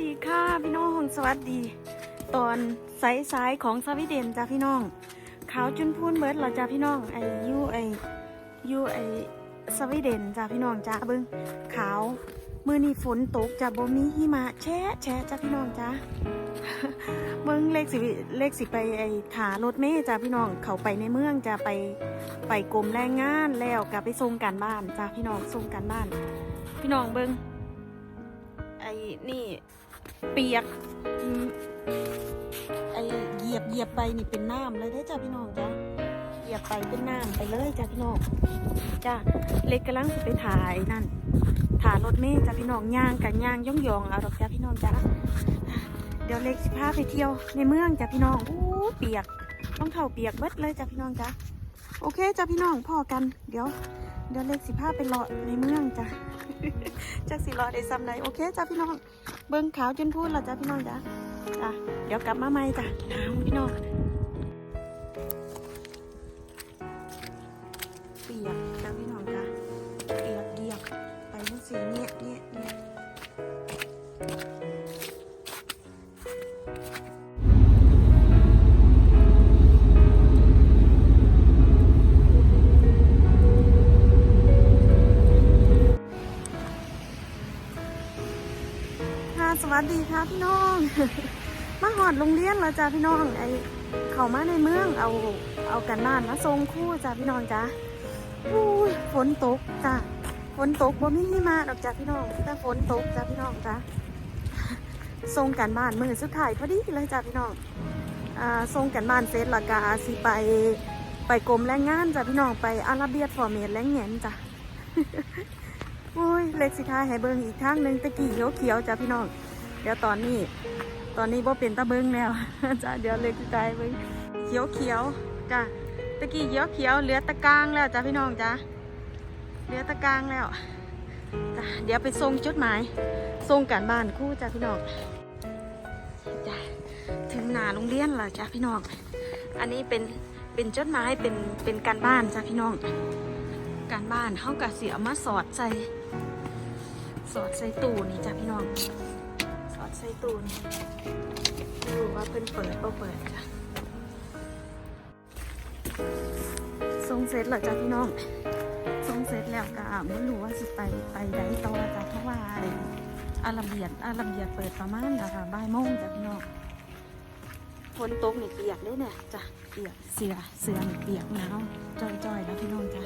ดีค่ะพี่น้อง สวัสดี ตอนสายสายๆของสวีเดนจ้าพี่น้องขาวจุนพูนเบิร์ดเหราจ้าพี่น้องไอยูไอยูไอสวีเดนจ้าพี่น้องจ้าเบิ้งขาวมือนี้ฝนตกจ้าบ่มีหิมะแช่แช่จ้าพี่น้องจ้าเบิ้งเลขสิเลขสิไปไอถารถเมย์จ้าพี่น้องเขาไปในเมืองจะไปไปกรมแรงงานแล้วกลับไปส่งการบ้านจ้าพี่น้องส่งการบ้าน พี่น้องเบิ้งไอ้นี่ เปียกอืมไอ้เหยียบเหยียบไปนี่เป็นน้ำเลยได้จ้าพี่น้องจ้าเหยียบไปเป็นน้ำไปเลยจ้าพี่น้องจ้าเล็กกำลังสิไปถ่ายนั่นถ่ายรถเมล์จ้าพี่น้องย่างกันย่างย่องยองเอาดอกจ้าพี่น้องจ้าเดี๋ยวเล็กสิพาไปเที่ยวในเมืองจ้าพี่น้องอู้เปียกต้องเข่าเปียกเบิดเลยจ้าพี่น้องจ้าโอเคจ้าพี่น้องพอกัน เดี๋ยว เดี๋ยวเล็กสิพาไปเลาะในเมืองจ้า จากสีรอได้ซ้ำไหนโอเคจ้าพี่น้อง เบิ้งขาวจนพูดแล้วจ้าพี่น้องจ้าจ้ะเดี๋ยวกลับมาใหม่จ้ะหนาวพี่น้อง สวัสดีค่ะพี่น้อง มาหอดโรงเรียนแล้วจ้าพี่น้องไอเข้ามาในเมืองเอาเอากันบ้านมาส่งคู่จ้าพี่น้องจ้าอุ้ยฝนตกจ้าฝนตกบ่มีหิมะดอกจ้าพี่น้อง แต่ฝนตกจ้าพี่น้องจ้าส่งกันบ้านมือสุดท้ายพอดีเลยจ้าพี่น้องอ่าส่งกันบ้านเสร็จล้วก็สิไปไปกรมแรงงานจ้าพี่น้องไปอาราเบียฟอร์เมดแรงเงินจ้าอุ้ยเล็กสิทายให้เบิ่งอีกทางหนึ่งตะกี้เขียวๆจ้าพี่น้อง ดี๋ยวตอนนี้ ตอนนี้บ่เป็นตะเบิงแล้วจ้าเดี๋ยวเล็กสิทายเบิงเขียวเขียวจ้าตะกี้เขียวเขียวเหลือตะก้างแล้วจ้าพี่น้องจ้าเหลือตะก้างแล้วจ้าเดี๋ยวไปส่งจดหมายส่งการบ้านคู่จ้าพี่น้องจ้าถึงหนาโรงเรียนแล้วจ้าพี่น้องอันนี้เป็นเป็นจดหมายเป็นเป็นการบ้านจ้าพี่น้อง การบ้านเขากะเสียมาสอดใส่สอดใส่ตู้นี่จ้ะพี่น้อง ใส่ตู้นี่ดูว่าเพิ่นเปิดบ่เปิดจ้ะทรงเสร็จแล้วจ้ะพี่น้องทรงเสร็จแล้วก็ไม่รู้ว่าสิไปไปใดต่อจ้ะเพราะว่าอาราเบียดอาราเบียดเปิดประมาณนะคะบ่ายโมงจ้ะพี่น้องฝนตกนี่เปียกเลยเนี่ยจ้ะเปียกเสือเสือเปียกหนาวจ้อยๆแล้วพี่น้องจ้ะ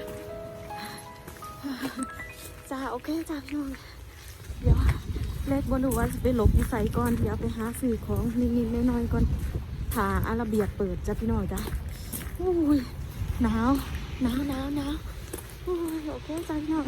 จ้าโอเคจ้าพี่น้องเดี๋ยว เล็กบนรู้ว่าจะไปหลบอยู่ใส่ก่อนเดี๋ยวไปหาซื้อของนิดๆน้อยๆก่อนถ่าอาราเบียเปิดจ้ะพี่น้อยจ้าอุ้ยหนาวหนาวหนาวหนาวอุ้ยโอเคจ้าพี่น้อย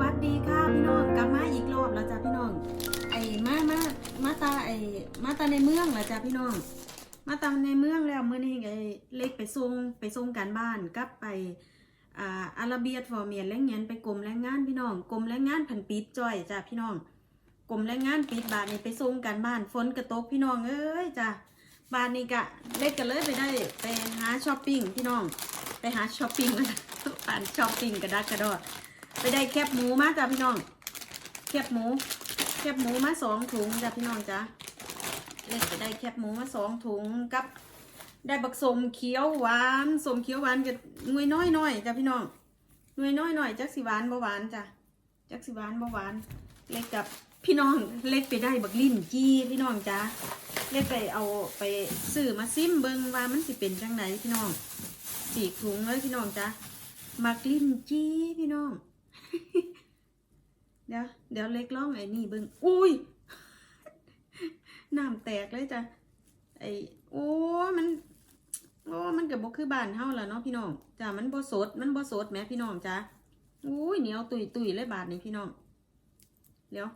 วัสดีค่ะพี่น้องกลับมาอีกรอบแล้วจ้ะพี่น้อง ไอ้มามามาตาไอ้มาตาในเมืองแล้วจ้ะพี่น้อง มาตาในเมืองแล้วเมื้อนี้ไอ้เล็กไปส่งไปส่งการบ้านกลับไปอ่าอาราเบียฟอร์เมียนแรงงานไปกรมแรงงานพี่น้องกรมแรงงานพันปิดจ้อยจ้ะพี่น้องกรมแรงงานปิดบาทนี่ไปส่งกันบ้านฝนกระตกพี่น้องเอ้ยจ้ะบาทนี้กะเล็กกันเลยไปได้ไปหาช้อปปิ้งพี่น้องไปหาช้อปปิ้งผ่านช้อปปิ้งกระดักกระดอด ไปได้แคบหมูมาจ้ะพี่น้อง แคบหมู แคบหมูมาสองถุงจ้ะพี่น้องจ้ะเล็กไปได้แคบหมูมาสองถุงกับ ได้บักสมเขียวหวานสมเขียวหวานกับหน่วยน้อยน้อยจ้ะพี่น้องหน่วยน้อยน้อยจักสิหวานบ่หวานจ้ะจักสิหวานบ่หวาน เล็กกับพี่น้องเล็กไปได้บักลิ้นจี้พี่น้องจ้าเล็กไปเอาไปซื้อมาซิมเบิงว่ามันสิเป็นจังไหนพี่น้องสี่ถุงเลยพี่น้องจ้ามักลิ้นจี้พี่น้อง เดี๋ยวเดี๋ยวเล็กล่องไอ้นี่เบิ้งอุ้ยน้ำแตกเลยจ้ะไอ้โอ้มันโอ้มันกับบ่คือบ้านเฮาล่ะเนาะพี่น้องจ้ะมันบ่สดมันบ่สดแหมพี่น้องจ้ะอุ้ยเหนียวตุยตุยเลยบาทนี่พี่น้องเดี๋ยว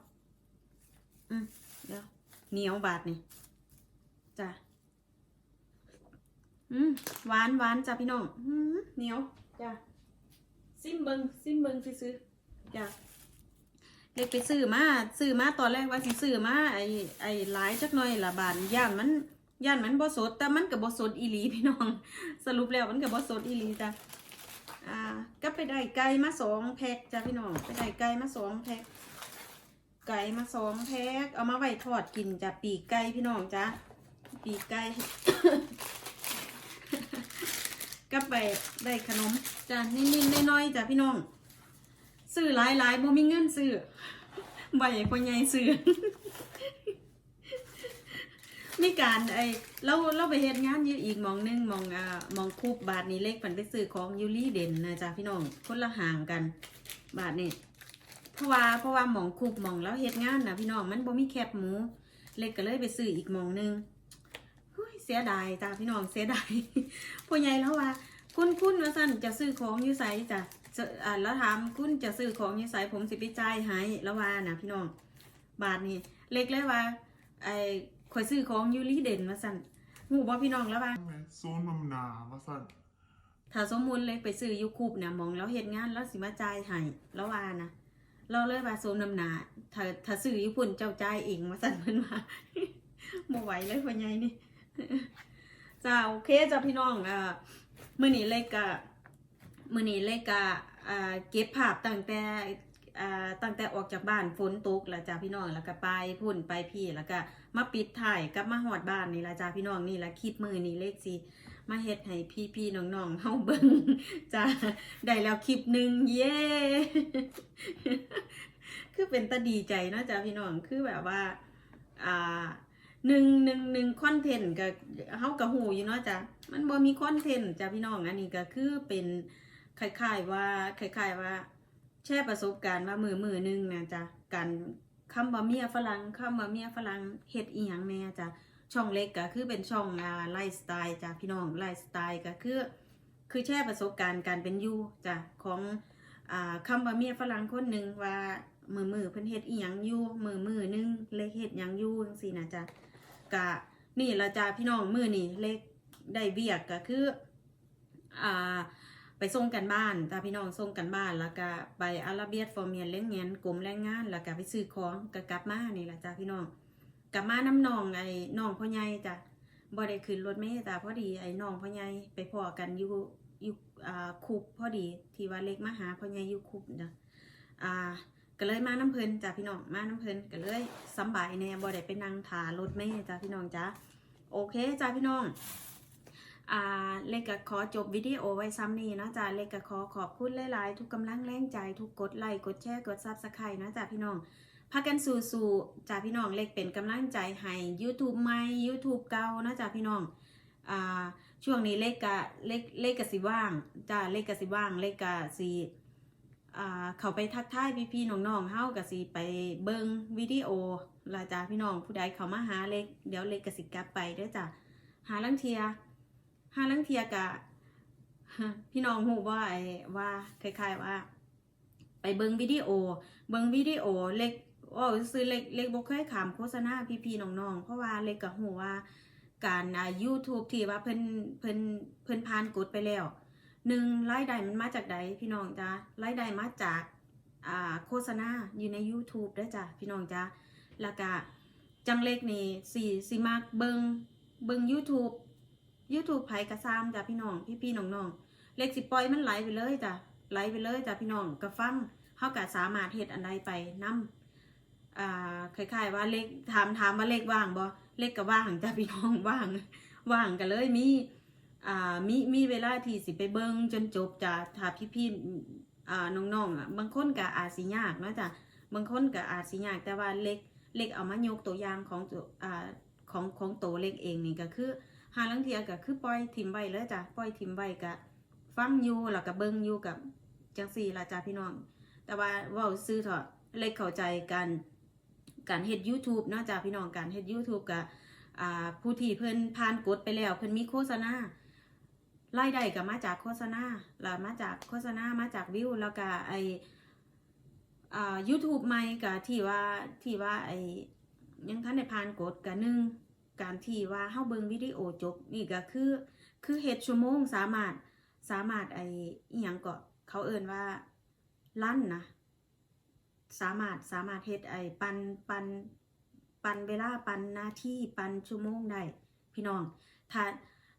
อืมเดี๋ยวเหนียวบาทนี่จ้ะอืมหวานหวานจ้ะพี่น้องอืมเหนียวจ้ะซิมเบิงซิมเบิงซื้อจ้ะ เล็กไปซื้อมาซื้อมาตอนแรกว่าสิซื้อมาไอ้ไอ้หลายจักหน่อยละบาทย่านมันย่านมันบ่สดแต่มันกับบ่สดอีหลีพี่น้อง สรุปแล้วมันกับ่สดอีหลีจ้ะอ่าก็ไปได้ไก่มาสองแพ็คจ้ะพี่น้องไปได้ไก่มาสองแพ็คไก่มาสองแพ็คเอามาไว้ทอดกินจ้ะปีกไก่พี่น้องจ้ะปีกไก่ก็ไปได้ขนมจ้ะนิดๆน้อยๆจ้ะพี่น้อง ซื้อหลายๆบ่มีเงินซื้อใบคนใหญ่ซื้อมีการไอเราเราไปเฮ็ดงานยู่อีกมองหนึงมองอ่ามองคูบบาทนี้เล็กมันไปซื้อของยูรี่เด่นนะจ๊ะพี่น้องคนละห่างกัน บาทนี่เพราะว่าเพราะว่ามองคูบมองแล้วเฮ็ดงานนะพี่น้องมันบ่มีแคบหมู เล็กก็เลยไปซื้ออีกมองหนึงเฮ้ยเสียดายจ้ะพี่น้องเสียดายพ่อใหญ่แล้วว่า คุณคุณว่าสั่นจะซื้อของอยู่ไสจ้ะ แล้วถามคุณจะซื้อของอยู่ไสผมสิไปจ่ายให้แล้วว่านะพี่น้อง บาทนี่เล็กเลยว่าไอ้ข่อยซื้อของยูรีเด่นมาสั่นหูบ่พี่น้องแล้วว่าแม่โซนนำหนาว่าสั่นถ้าสมมุติเลยไปซื้อยูคูบเนี่ยมองแล้วเฮ็ดงานแล้วสิมาจ่ายให้แล้วว่านะเราเลยว่าสมนำหนาถ้าถ้าซื้ออยู่พุ่นเจ้าจ่ายเองมาสั่นเพิ่นว่าบ่ไหวเลยพ่อใหญ่นี่จ้าโอเคจ้าพี่น้องอ่ามื้อนี้เล็กก็ มื้อนี้เล็กก็เก็บภาพตั้งแต่ตั้งแต่ออกจากบ้านฝนตกแล้วจ้าพี่น้องแล้วก็ไปพุ่นไปพี่แล้วก็มาปิดถ่ายกับมาฮอดบ้านนี่ละจ้าพี่น้องนี่ละคลิปมือนี้เล็กสิมาเฮ็ดให้พี่ๆน้องๆเฮาเบิ่งจ้าได้แล้วคลิปหนึ่งเย้คือเป็นตาดีใจเนาะจ้าพี่น้องคือแบบว่าอ่าหนึ่งหนึ่งหนึ่งคอนเทนต์ก็เฮากับหูอยู่เนาะจ้ะมันบ่มีคอนเทนต์จ้ะพี่น้องอันนี้ก็คือเป็น คล้ายๆว่าคล้ายๆว่า แชร์ประสบการณ์ว่ามือมือหนึงนะจ้ะการคำว่าเมียฝรั่งคำว่าเมียฝรั่งเฮ็ดอีหยังแน่จ้ะช่องเล็กก็คือเป็นช่องอ่าไลฟ์สไตล์จ้ะพี่น้องไลฟ์สไตล์ก็คือ คือแชร์ประสบการณ์การเป็นอยู่จ้ะของอ่าคำว่าเมียฝรั่งคนหนึ่งว่ามือมือเพิ่นเฮ็ดอีหยังอยู่มือมือหนึงเล็กเฮ็ดหยังอยู่จังซี่นะจ้ะกะนี่ละจ้าพี่น้องมือนี่เล็กได้เบียกก็คืออ่า ไปส่งกันบ้านจ้าพี่น้องส่งกันบ้านแล้วก็ไปอาราเบียดฟอร์เมียนเลี้ยงเงินกรมแรงงานแล้วก็ไปซื้อของก็กลับมานี่ละจ้าพี่น้องกลับมาน้ำนองไอ้น้องพ่อใหญ่จ้ะบ่ได้ขึ้นรถเมล์จ้ะพอดีไอ้น้องพ่อใหญ่ไปพอกันอยู่อยู่อ่าคุบพอดีที่ว่าเล็กมาหาพ่อใหญ่อยู่คุบจ้ะอ่าก็เลยมาน้ำเพลินจ้ะพี่น้องมาน้ำเพลินก็เลยสบายแน่บ่ได้ไปนั่งถารถเมล์จ้ะพี่น้องจ้ะโอเคจ้ะพี่น้อง อ่าเล็กก็ขอจบวิดีโอไว้ซ้ำนี้นะจ้ะเล็กก็ขอขอบคุณหลายๆ ทุกกำลังแรงใจทุกกดไลค์กดแชร์กดซับสไครต์นะจ้ะพี่น้องพากันสู่ๆจ้ะพี่น้องเล็กเป็นกำลังใจให้ YouTube ใหม่ YouTube เก่านะจ้ะพี่น้องอ่าช่วงนี้เล็กกะเล็กเล็กกะสิว่างจ้ะเล็กกะสิว่างเล็กกะสิอ่าเขาไปทักทายพี่ๆน้องๆเฮาก็สิไปเบิ่งวิดีโอละจ้าพี่น้องผู้ใดเขามาหาเล็กเดี๋ยวเล็กก็สิกลับไปเด้อจ้ะหาลังเทีย หาลังเทียกะพี่น้องฮู้ว่าไอ้ว่าคล้ายๆว่า ไปเบิงวิดีโอ เบิงวิดีโอเล็กว่าซื้อเล็กเล็กบ่เคยขามโฆษณาพี่ๆน้องๆเพราะว่าเล็กก็ฮู้ว่าการอ่า YouTube ที่ว่าเพิ่นเพิ่นเพิ่นผ่านกฎไปแล้วหนึ่งรายได้มันมาจากใดพี่น้องจ้ารายได้มาจากอ่าโฆษณาอยู่ใน YouTube ด้จ้ะพี่น้องจ้าแล้วก็จังเล็กนี่สี่สิมากเบิงเบิง YouTube YouTube ไผกระซามจ้ะพี่น้อง พี่พี่น้องน้องเล็กสิปล่อยมันไหลไปเลยจ้ะไหลไปเลยจ้ะพี่น้องกระฟังเฮาก็สามารถเฮ็ดอันใดไปนํอ่าคล้ายๆว่าเล็กถามถามว่าเล็กว่างบ่เล็กก็ว่างจ้ะพี่น้องว่างว่างก็เลยมีอ่ามีมีเวลาที่สิไปเบิ่งจนจบจ้ะถ้าพี่ๆอ่าน้องๆอะบางคนก็อาจสิยากนะจ้ะบางคนก็อาจสิยากแต่ว่าเล็กเล็กเอามายกตัวอย่างของตัวอ่าของของตัวเล็กเองนี่ก็คือ หาลังเทียก็คือปล่อยทิมไว้เลยจ้ะปล่อยทิมไว้ก็ฟังอยู่แล้วก็เบิ่งอยู่กับจังซี่ละจ้ะพี่น้อง แต่ว่าเว้าซื่อเถอะเล็กเข้าใจกันการเฮ็ด YouTube เนาะจ้ะพี่น้องการเฮ็ด YouTube กับผู้ที่เพิ่นผ่านกฎไปแล้วเพิ่นมีโฆษณารายได้ก็มาจากโฆษณาแล้วมาจากโฆษณามาจากวิวแล้วก็ไออ่า YouTube ใหม่ก็ที่ว่าที่ว่าไอยังทันได้ผ่านกฎก็หนึ่ง การที่ว่าเฮาเบิ่งวิดีโอจบนี่ก็คือ คือเฮ็ดชั่วโมงสามารถสามารถไออีหยังก็เขาเอิ้นว่าลั่นนะสามารถสามารถเฮ็ดไอ้ปันปันปันเวลาปันหน้าที่ปันชั่วโมงได้พี่น้องถ้า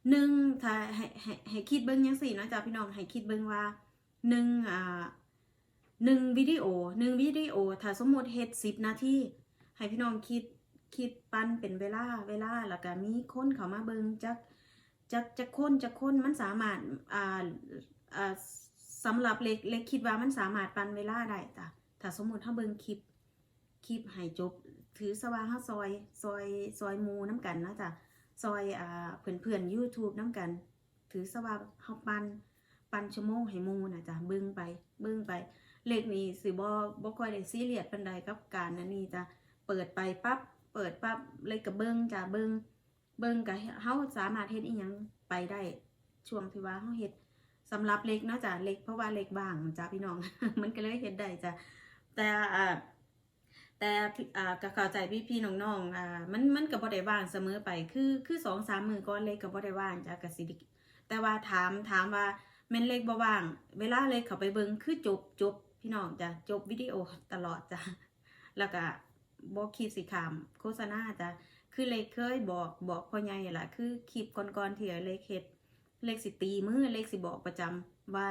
หนึ่งถ้าให้ให้ให้คิดเบิ้งยังสี่นะจ้ะพี่น้องให้คิดเบิ้งว่าหนึ่งอ่าหนึ่งวิดีโอหนึ่งวิดีโอถ้าสมมติเฮ็ดสิบนาทีให้พี่น้องคิด คิดปันเป็นเวลาเวลาแล้วก็มีคนเขามาเบิ้งจักจักจักคนจักคนมันสามารถอ่าอ่าสำหรับเล็กเล็กคิดว่ามันสามารถปันเวลาได้จ้ะถ้าสมมติถ้าเบิงคลิปคลิปให้จบ ถือสว่าเฮาซอยซอยซอยมูน้ำกันนะจ๊ะซอยอ่าเพื่อนเพื่อนๆ YouTube น้ำกัน ถือสว่าเฮาปันปันชั่วโมงให้มูนะจ๊ะเบิ่งไปเบิ่งไปเลขนี้สิบ่บ่ค่อยได้ซีเรียสปานใดกับการอันนี้จ้ะเปิดไปปั๊บ เปิดปั๊บเลยก็เบิ่งจ้ะเบิ่งเบิ่งก็เฮาสามารถเฮ็ดอีหยังไปได้ช่วงที่ว่าเฮาเฮ็ดสำหรับเล็กเนาะจ้ะเล็กเพราะว่าเล็กบางจ้ะพี่น้อง มันก็เลยเฮ็ดได้จ้ะแต่อ่าแต่อ่าก็เข้าใจพี่พี่ๆน้องๆอ่ามันมันก็บ่ได้ว่างเสมอไปคือคือสองสามมือก่อนเล็กก็บ่ได้ว่างจ้ะก็สิได้แต่ว่าถามถามว่าแม่นเล็กบ่ว่าง เวลาเล็กเข้าไปเบิ่งคือจบจบพี่น้องจ้ะจบวิดีโอตลอดจ้ะแล้วก็ บ่คิดสิขามโฆษณาจ้ะคือเล็กเคยบอกบอกพ่อใหญ่ล่ะ คือคลิปก่อนๆที่เล็กเฮ็ดเล็กสิตีมือเล็กสิบอกประจำว่า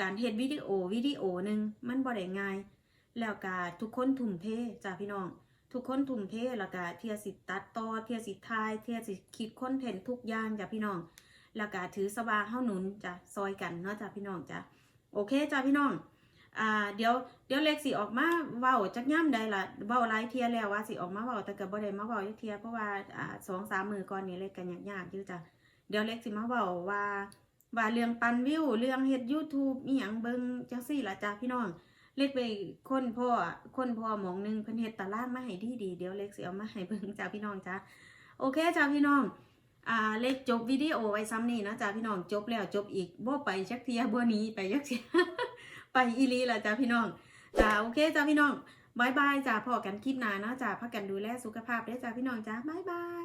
การเฮ็ดวิดีโอวิดีโอหนึงมันบ่ได้ง่าย แล้วก็ทุกคนทุ่มเทจ้าพี่น้อง ทุกคนทุ่มเทแล้วก็เทียสิตัดต่อเทียสิทาย เทียสิคิดคอนเทนต์ทุกอย่างจ้าพี่น้อง แล้วก็ถือสบาเฮาหนุนจ้ะซอยกันเนาะจ้าพี่น้องจ้ะโอเคจ้าพี่น้อง อ่าเดี๋ยวเดี๋ยวเล็กสิออกมาเว้าจักย่ำใดล่ะเว้าหลายเทียแล้วว่าสิออกมาเว้าแต่ก็บ่ได้มาเว้าจักเทียเพราะว่าอ่าสองสามมือก่อนนี้เล็กก็ยากๆอยู่จ้ะเดี๋ยวเล็กสิมาเว้าว่าว่าเรื่องปันวิวเรื่องเฮ็ด YouTube อีหยังเบิ่งจังซี่ล่ะจ้าพี่น้องเล็กไปค้นพ่อค้นพ่อหมองหนึงเพิ่นเฮ็ดตารางมาให้ดีดีเดี๋ยวเล็กสิเอามาให้เบิ่งจ้าพี่น้องจ้าโอเคจ้าพี่น้องอ่าเล็กจบวิดีโอไว้ซ้ำนี่นะจ้าพี่น้องจบแล้วจบอีกบ่ไปจักเทียบ่หนี้ไปจักเทีย ไปอีลีละจ้าพี่น้องจ้าโอเคจ้าพี่น้องบายบายจ้าพอกันคลิปหน้าเนาะจ้าพักกันดูแลสุขภาพด้อจ้าพี่น้องจ้าบายบาย